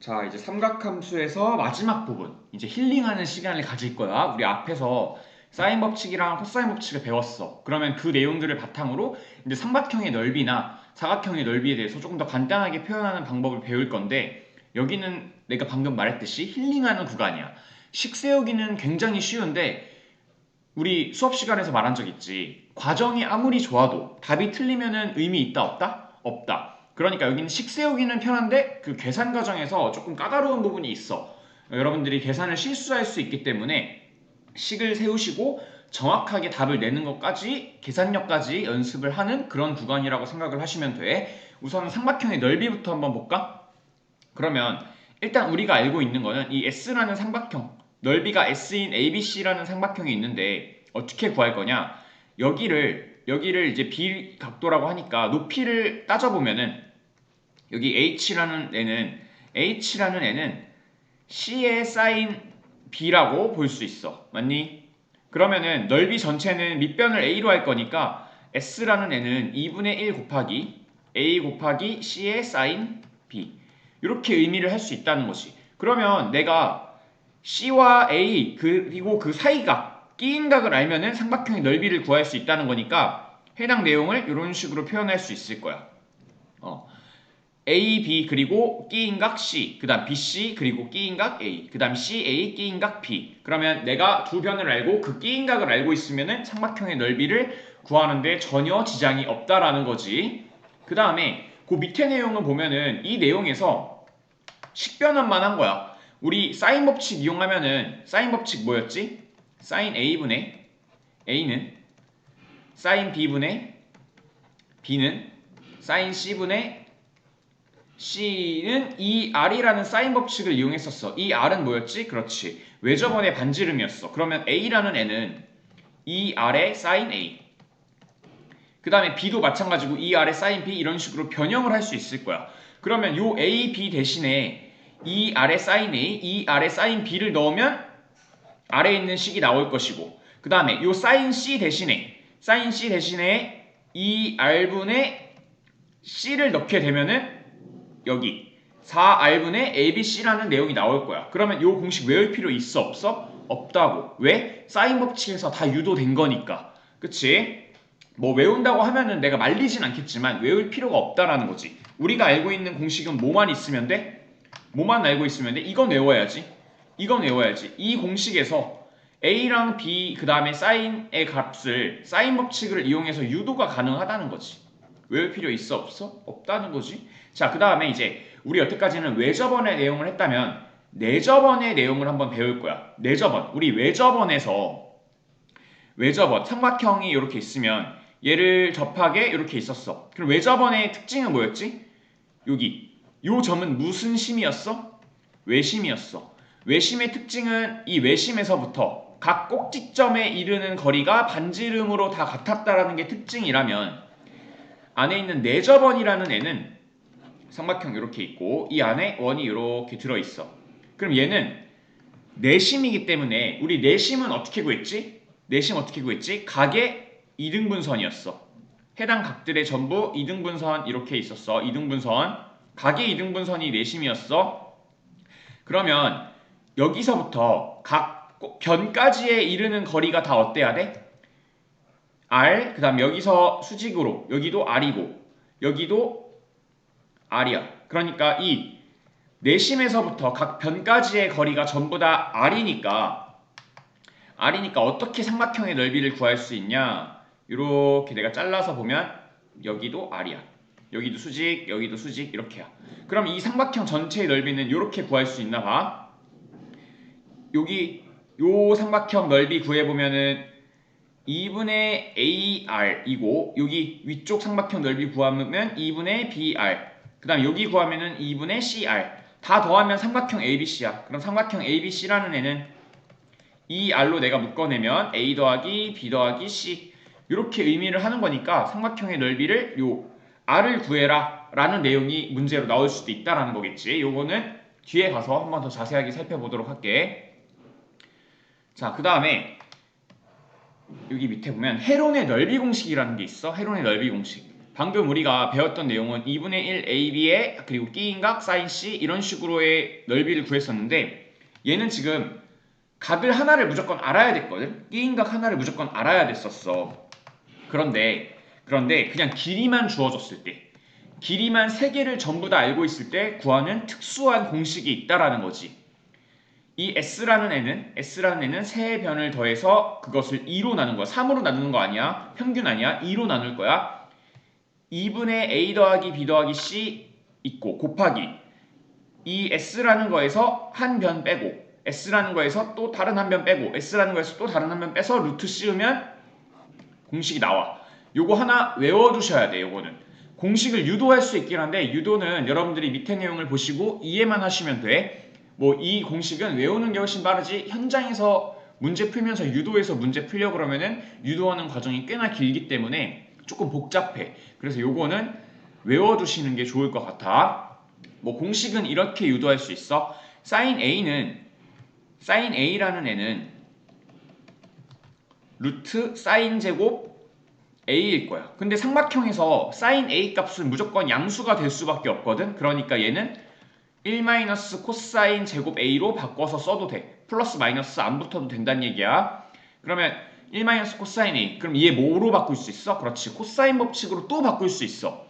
자, 이제 삼각함수에서 마지막 부분, 이제 힐링하는 시간을 가질 거야. 우리 앞에서 사인 법칙이랑 코사인 법칙을 배웠어. 그러면 그 내용들을 바탕으로 이제 삼각형의 넓이나 사각형의 넓이에 대해서 조금 더 간단하게 표현하는 방법을 배울 건데 여기는 내가 방금 말했듯이 힐링하는 구간이야. 식 세우기는 굉장히 쉬운데 우리 수업 시간에서 말한 적 있지. 과정이 아무리 좋아도 답이 틀리면은 의미 있다 없다? 없다. 그러니까 여기는 식 세우기는 편한데 그 계산 과정에서 조금 까다로운 부분이 있어. 여러분들이 계산을 실수할 수 있기 때문에 식을 세우시고 정확하게 답을 내는 것까지 계산력까지 연습을 하는 그런 구간이라고 생각을 하시면 돼. 우선 삼각형의 넓이부터 한번 볼까? 그러면 일단 우리가 알고 있는 거는 이 S라는 삼각형 넓이가 S인 ABC라는 삼각형이 있는데 어떻게 구할 거냐? 여기를 여기를 이제 B 각도라고 하니까 높이를 따져보면은 여기 H라는 애는 H라는 애는 C의 사인 B라고 볼 수 있어. 맞니? 그러면은 넓이 전체는 밑변을 A로 할 거니까 S라는 애는 2분의 1 곱하기 A 곱하기 C의 사인 B 이렇게 의미를 할 수 있다는 것이. 그러면 내가 C와 A 그리고 그 사이각 끼인 각을 알면은 삼각형의 넓이를 구할 수 있다는 거니까 해당 내용을 이런 식으로 표현할 수 있을 거야. 어. A, B 그리고 끼인각 C 그 다음 BC 그리고 끼인각 A 그 다음 CA 끼인각 B 그러면 내가 두 변을 알고 그 끼인각을 알고 있으면은 삼각형의 넓이를 구하는데 전혀 지장이 없다라는 거지 그 다음에 그 밑에 내용을 보면은 이 내용에서 식변환만 한 거야 우리 사인 법칙 이용하면은 사인 법칙 뭐였지? 사인 A분의 A는 사인 B분의 B는 사인 C분의 C는 이 R이라는 사인 법칙을 이용했었어. 이 R은 뭐였지? 그렇지. 외접원의 반지름이었어. 그러면 A라는 애는 이 R의 사인 A. 그 다음에 B도 마찬가지고 이 R의 사인 B 이런 식으로 변형을 할 수 있을 거야. 그러면 요 A, B 대신에 이 R의 사인 A, 이 R의 사인 B를 넣으면 아래에 있는 식이 나올 것이고 그 다음에 요 사인 C 대신에 사인 C 대신에 이 R분의 C를 넣게 되면은 여기 4R분의 ABC라는 내용이 나올 거야. 그러면 이 공식 외울 필요 있어 없어? 없다고. 왜? 사인 법칙에서 다 유도된 거니까. 그치? 뭐 외운다고 하면은 내가 말리진 않겠지만 외울 필요가 없다라는 거지. 우리가 알고 있는 공식은 뭐만 있으면 돼? 뭐만 알고 있으면 돼? 이건 외워야지. 이건 외워야지. 이 공식에서 A랑 B 그 다음에 사인의 값을 사인 법칙을 이용해서 유도가 가능하다는 거지. 외울 필요 있어 없어? 없다는 거지. 자, 그 다음에 이제 우리 여태까지는 외접원의 내용을 했다면 내접원의 내용을 한번 배울 거야. 내접원. 우리 외접원에서 외접원 삼각형이 이렇게 있으면 얘를 접하게 이렇게 있었어. 그럼 외접원의 특징은 뭐였지? 여기 요 점은 무슨 심이었어? 외심이었어. 외심의 특징은 이 외심에서부터 각 꼭지점에 이르는 거리가 반지름으로 다 같았다라는 게 특징이라면 안에 있는 내접원이라는 애는 삼각형 이렇게 있고 이 안에 원이 이렇게 들어 있어. 그럼 얘는 내심이기 때문에 우리 내심은 어떻게 구했지? 내심 어떻게 구했지? 각의 이등분선이었어. 해당 각들의 전부 이등분선 이렇게 있었어. 이등분선. 각의 이등분선이 내심이었어. 그러면 여기서부터 각 변까지에 이르는 거리가 다 어때야 돼? R, 그 다음 여기서 수직으로, 여기도 R이고, 여기도 R이야. 그러니까 이 내심에서부터 각 변까지의 거리가 전부 다 R이니까, R이니까 어떻게 삼각형의 넓이를 구할 수 있냐? 이렇게 내가 잘라서 보면 여기도 R이야. 여기도 수직, 여기도 수직, 이렇게야. 그럼 이 삼각형 전체의 넓이는 이렇게 구할 수 있나 봐. 여기 요 삼각형 넓이 구해보면은 2분의 AR이고 여기 위쪽 삼각형 넓이 구하면 2분의 BR 그 다음 여기 구하면은 2분의 CR 다 더하면 삼각형 ABC야. 그럼 삼각형 ABC라는 애는 이 R로 내가 묶어내면 A 더하기 B 더하기 C. 이렇게 의미를 하는 거니까 삼각형의 넓이를 요 R을 구해라 라는 내용이 문제로 나올 수도 있다라는 거겠지. 요거는 뒤에 가서 한번 더 자세하게 살펴보도록 할게 자 그 다음에 여기 밑에 보면 헤론의 넓이 공식이라는 게 있어. 헤론의 넓이 공식. 방금 우리가 배웠던 내용은 2분의 1 AB의 그리고 끼인각 사인 C 이런 식으로의 넓이를 구했었는데 얘는 지금 각을 하나를 무조건 알아야 됐거든. 끼인각 하나를 무조건 알아야 됐었어. 그런데 그런데 그냥 길이만 주어졌을 때 길이만 세 개를 전부 다 알고 있을 때 구하는 특수한 공식이 있다라는 거지. 이 s라는 애는 s라는 애는 세 변을 더해서 그것을 2로 나눈 거야. 3으로 나누는 거 아니야. 평균 아니야. 2로 나눌 거야. 2분의 a 더하기 b 더하기 c 있고 곱하기 이 s라는 거에서 한 변 빼고 s라는 거에서 또 다른 한 변 빼고 s라는 거에서 또 다른 한 변 빼서 루트 씌우면 공식이 나와. 요거 하나 외워두셔야 돼. 요거는 공식을 유도할 수 있긴 한데 유도는 여러분들이 밑에 내용을 보시고 이해만 하시면 돼. 뭐 이 공식은 외우는 게 훨씬 빠르지 현장에서 문제 풀면서 유도해서 문제 풀려 그러면은 유도하는 과정이 꽤나 길기 때문에 조금 복잡해. 그래서 요거는 외워두시는 게 좋을 것 같아. 뭐 공식은 이렇게 유도할 수 있어. 사인 A는 사인 A라는 애는 루트 사인 제곱 A일 거야. 근데 삼각형에서 사인 A 값은 무조건 양수가 될 수밖에 없거든. 그러니까 얘는 1 마이너스 코사인 제곱 A로 바꿔서 써도 돼. 플러스 마이너스 안 붙어도 된다는 얘기야. 그러면 1 마이너스 코사인 A. 그럼 얘 뭐로 바꿀 수 있어? 그렇지. 코사인 법칙으로 또 바꿀 수 있어.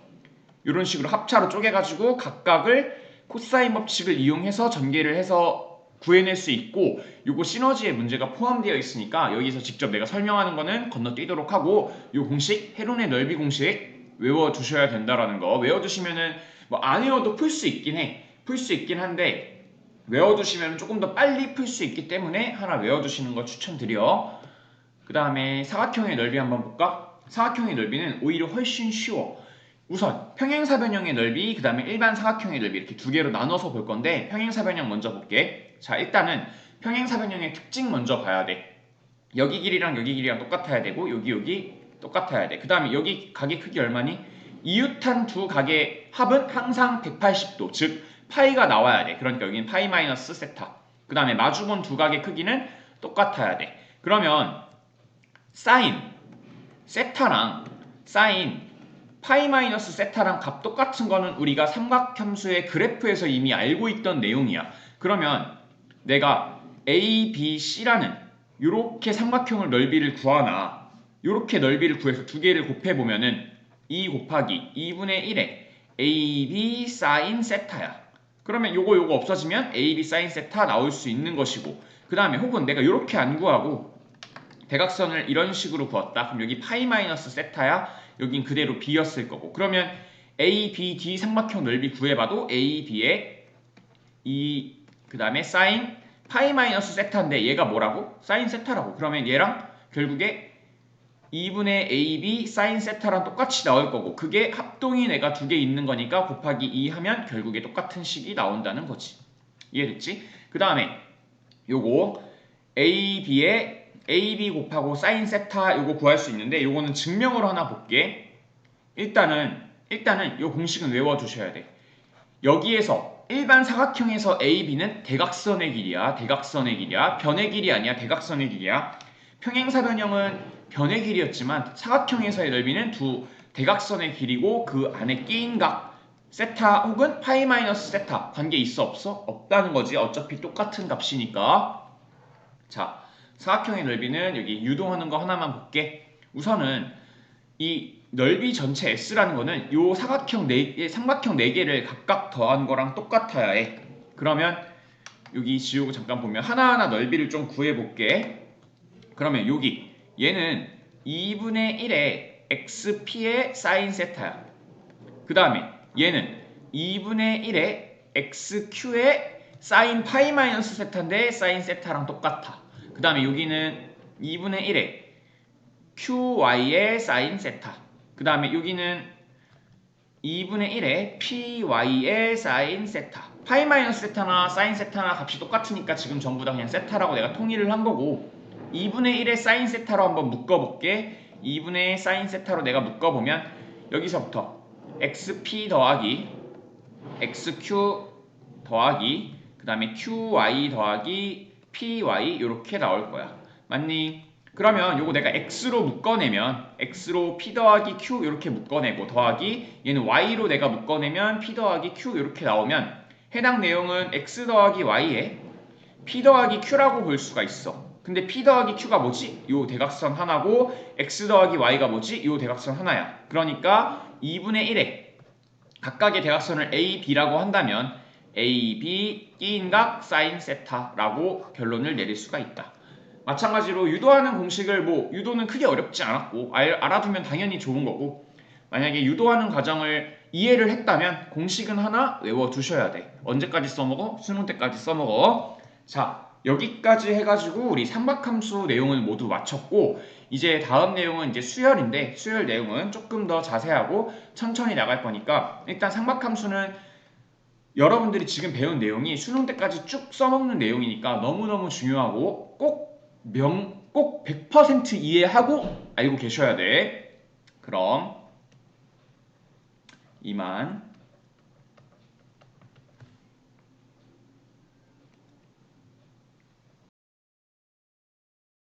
이런 식으로 합차로 쪼개가지고 각각을 코사인 법칙을 이용해서 전개를 해서 구해낼 수 있고 요거 시너지의 문제가 포함되어 있으니까 여기서 직접 내가 설명하는 거는 건너뛰도록 하고 요 공식 헤론의 넓이 공식 외워두셔야 된다라는 거 외워두시면은 뭐 안 외워도 풀 수 있긴 해 풀 수 있긴 한데 외워두시면 조금 더 빨리 풀 수 있기 때문에 하나 외워두시는 거 추천드려. 그 다음에 사각형의 넓이 한번 볼까? 사각형의 넓이는 오히려 훨씬 쉬워. 우선 평행사변형의 넓이 그 다음에 일반 사각형의 넓이 이렇게 두 개로 나눠서 볼 건데 평행사변형 먼저 볼게. 자 일단은 평행사변형의 특징 먼저 봐야 돼. 여기 길이랑 여기 길이랑 똑같아야 되고 여기 여기 똑같아야 돼그 다음에 여기 각의 크기 얼마니? 이웃한 두 각의 합은 항상 180도 즉 파이가 나와야 돼 그러니까 여기는 파이 마이너스 세타 그 다음에 마주본 두 각의 크기는 똑같아야 돼 그러면 사인 세타랑 사인 파이 마이너스 세타랑 값 똑같은 거는 우리가 삼각함수의 그래프에서 이미 알고 있던 내용이야. 그러면 내가 A, B, C라는 이렇게 삼각형을 넓이를 구하나 이렇게 넓이를 구해서 두 개를 곱해 보면은 2 곱하기 2분의 1에 A, B 사인 세타야. 그러면 요거 요거 없어지면 A, B 사인 세타 나올 수 있는 것이고 그 다음에 혹은 내가 이렇게 안 구하고 대각선을 이런 식으로 구웠다. 그럼 여기 파이 마이너스 세타야. 여긴 그대로 B였을 거고 그러면 A, B, D 삼각형 넓이 구해봐도 A, B의 이그 다음에 사인 파이 마이너스 세타인데 얘가 뭐라고? 사인 세타라고 그러면 얘랑 결국에 2분의 AB 사인 세타랑 똑같이 나올 거고 그게 합동이 내가 두 개 있는 거니까 곱하기 2 하면 결국에 똑같은 식이 나온다는 거지 이해됐지? 그 다음에 요거 AB의 AB 곱하고 사인 세타 요거 구할 수 있는데 요거는 증명으로 하나 볼게. 일단은 일단은 요 공식은 외워 두셔야 돼. 여기에서 일반 사각형에서 AB는 대각선의 길이야. 대각선의 길이야. 변의 길이 아니야. 대각선의 길이야. 평행사변형은 변의 길이었지만 사각형에서의 넓이는 두 대각선의 길이고 그 안에 끼인 각 세타 혹은 파이 마이너스 세타 관계 있어 없어? 없다는 거지. 어차피 똑같은 값이니까. 자, 사각형의 넓이는 여기 유동하는 거 하나만 볼게. 우선은 이 넓이 전체 S라는 거는 요 사각형 네 삼각형 네 개를 각각 더한 거랑 똑같아야 해. 그러면 여기 지우고 잠깐 보면 하나하나 넓이를 좀 구해 볼게. 그러면 여기 얘는 2분의 1의 xp의 사인 세타야. 그 다음에 얘는 2분의 1의 xq의 사인 파이 마이너스 세타인데 사인 세타랑 똑같아. 그 다음에 여기는 2분의 1에 QY의 사인 세타. 그 다음에 여기는 2분의 1에 PY의 사인 세타. 파이 마이너스 세타나 사인 세타나 값이 똑같으니까 지금 전부 다 그냥 세타라고 내가 통일을 한 거고 2분의 1의 사인 세타로 한번 묶어볼게. 2분의 사인 세타로 내가 묶어보면 여기서부터 XP 더하기 XQ 더하기 그 다음에 QY 더하기 py 이렇게 나올 거야. 맞니? 그러면 요거 내가 x로 묶어내면 x로 p 더하기 q 이렇게 묶어내고 더하기 얘는 y로 내가 묶어내면 p 더하기 q 이렇게 나오면 해당 내용은 x 더하기 y에 p 더하기 q라고 볼 수가 있어. 근데 p 더하기 q가 뭐지? 요 대각선 하나고 x 더하기 y가 뭐지? 요 대각선 하나야. 그러니까 2분의 1에 각각의 대각선을 a, b라고 한다면 a, b 끼인각 사인 세타라고 결론을 내릴 수가 있다. 마찬가지로 유도하는 공식을 뭐 유도는 크게 어렵지 않았고 알, 알아두면 당연히 좋은 거고 만약에 유도하는 과정을 이해를 했다면 공식은 하나 외워 두셔야 돼. 언제까지 써먹어? 수능 때까지 써먹어. 자 여기까지 해가지고 우리 삼각함수 내용을 모두 마쳤고 이제 다음 내용은 이제 수열인데 수열 내용은 조금 더 자세하고 천천히 나갈 거니까 일단 삼각함수는 여러분들이 지금 배운 내용이 수능 때까지 쭉 써먹는 내용이니까 너무너무 중요하고 꼭 명, 꼭 100% 이해하고 알고 계셔야 돼. 그럼 이만